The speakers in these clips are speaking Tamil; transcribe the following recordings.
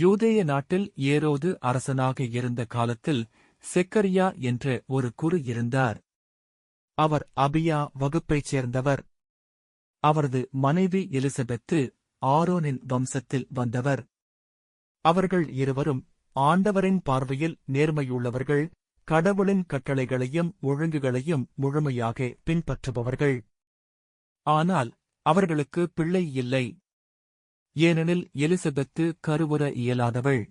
யூதேய நாட்டில் ஏரோது அரசனாக இருந்த காலத்தில் செக்கரியா என்ற ஒரு குரு இருந்தார். அவர் அபியா வகுப்பைச் சேர்ந்தவர். அவரது மனைவி எலிசபெத்து ஆரோனின் வம்சத்தில் வந்தவர். அவர்கள் இருவரும் ஆண்டவரின் பார்வையில் நேர்மையுள்ளவர்கள் கடவுளின் கட்டளைகளையும் ஒழுங்குகளையும் முழுமையாக பின்பற்றுபவர்கள். ஆனால் அவர்களுக்கு பிள்ளை இல்லை. ஏனெனில் எலிசபெத்து கருவுற இயலாதவள்.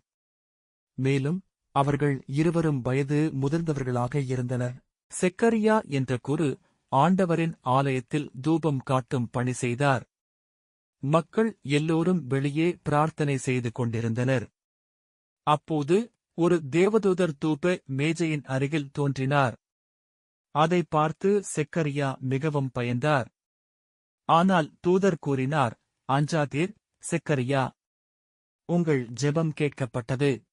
மேலும் அவர்கள் இருவரும் வயது முதிர்ந்தவர்களாக இருந்தனர். செக்கரியா என்ற குரு ஆண்டவரின் ஆலயத்தில் தூபம் காட்டும் பணி செய்தார். மக்கள் எல்லோரும் வெளியே பிரார்த்தனை செய்து கொண்டிருந்தனர். அப்போது ஒரு தேவதூதர் தூப மேஜையின் அருகில் தோன்றினார். அதை பார்த்து செக்கரியா மிகவும் பயந்தார். ஆனால் தூதர் கூறினார் அஞ்சாதீர் செக்கரியா? உங்கள் ஜெபம் கேட்கப்பட்டது.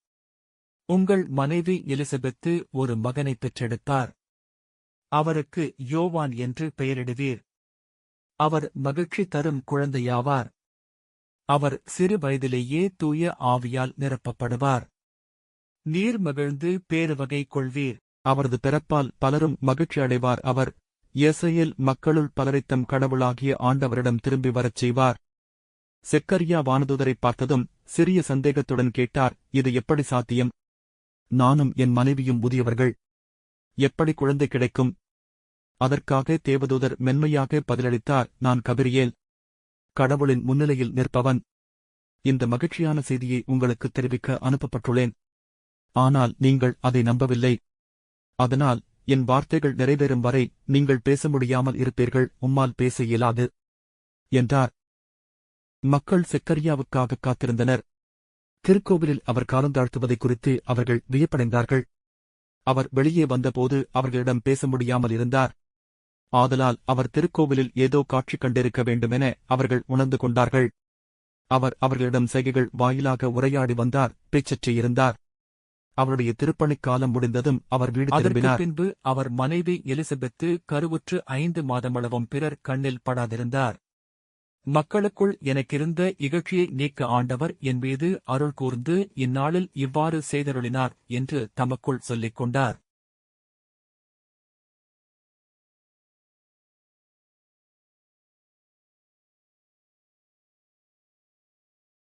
உங்கள் மனைவி எலிசபெத்து ஒரு மகனைப் பெற்றெடுத்தார். அவருக்கு யோவான் என்று பெயரிடுவீர். அவர் மகிழ்ச்சி தரும் குழந்தையாவார். அவர் சிறு வயதிலேயே தூய ஆவியால் நிரப்பப்படுவார். நீர் மகிழ்ந்து பேருவகை கொள்வீர். அவரது பிறப்பால் பலரும் மகிழ்ச்சி அடைவார். அவர் இயசையில் மக்களுள் பலரைத்தம் கடவுளாகிய ஆண்டவரிடம் திரும்பி வரச் செய்வார். செக்கரியா வானதுதரை பார்த்ததும் சிறிய சந்தேகத்துடன் கேட்டார் இது எப்படி சாத்தியம்? நானும் என் மனைவியும் முதியவர்கள். எப்படி குழந்தை கிடைக்கும்? அதற்காக தேவதூதர் மென்மையாக பதிலளித்தார் நான் கபிரியேல். கடவுளின் முன்னிலையில் நிற்பவன். இந்த மகிழ்ச்சியான செய்தியை உங்களுக்கு தெரிவிக்க அனுப்பப்பட்டுள்ளேன். ஆனால் நீங்கள் அதை நம்பவில்லை. அதனால் என் வார்த்தைகள் நிறைவேறும் வரை நீங்கள் பேச முடியாமல் இருப்பீர்கள். உம்மால் பேச இயலாது. என்றார். மக்கள் செக்கரியாவுக்காக காத்திருந்தனர். திருக்கோவிலில் அவர் காலந்தாழ்த்துவதை குறித்து அவர்கள் வியப்படைந்தார்கள். அவர் வெளியே வந்தபோது அவர்களிடம் பேச முடியாமல் இருந்தார். ஆதலால் அவர் திருக்கோவிலில் ஏதோ காட்சி கண்டிருக்க வேண்டுமென அவர்கள் உணர்ந்து கொண்டார்கள். அவர் அவர்களிடம் செய்கைகள் வாயிலாக உரையாடி வந்தார் பேச்சற்றியிருந்தார் அவருடைய திருப்பணிக் காலம் முடிந்ததும் அவர் வீடு திரும்பினார். பின்பு அவர் மனைவி எலிசபெத்து கருவுற்று ஐந்து மாதமளவும் பிறர் கண்ணில் படாதிருந்தார். மக்களுக்குள் எனக்கிருந்த இகழ்ச்சியை நீக்க ஆண்டவர் என் மீது அருள் கூர்ந்து இந்நாளில் இவ்வாறு செய்தருளினார் என்று தமக்குள் சொல்லிக் கொண்டார்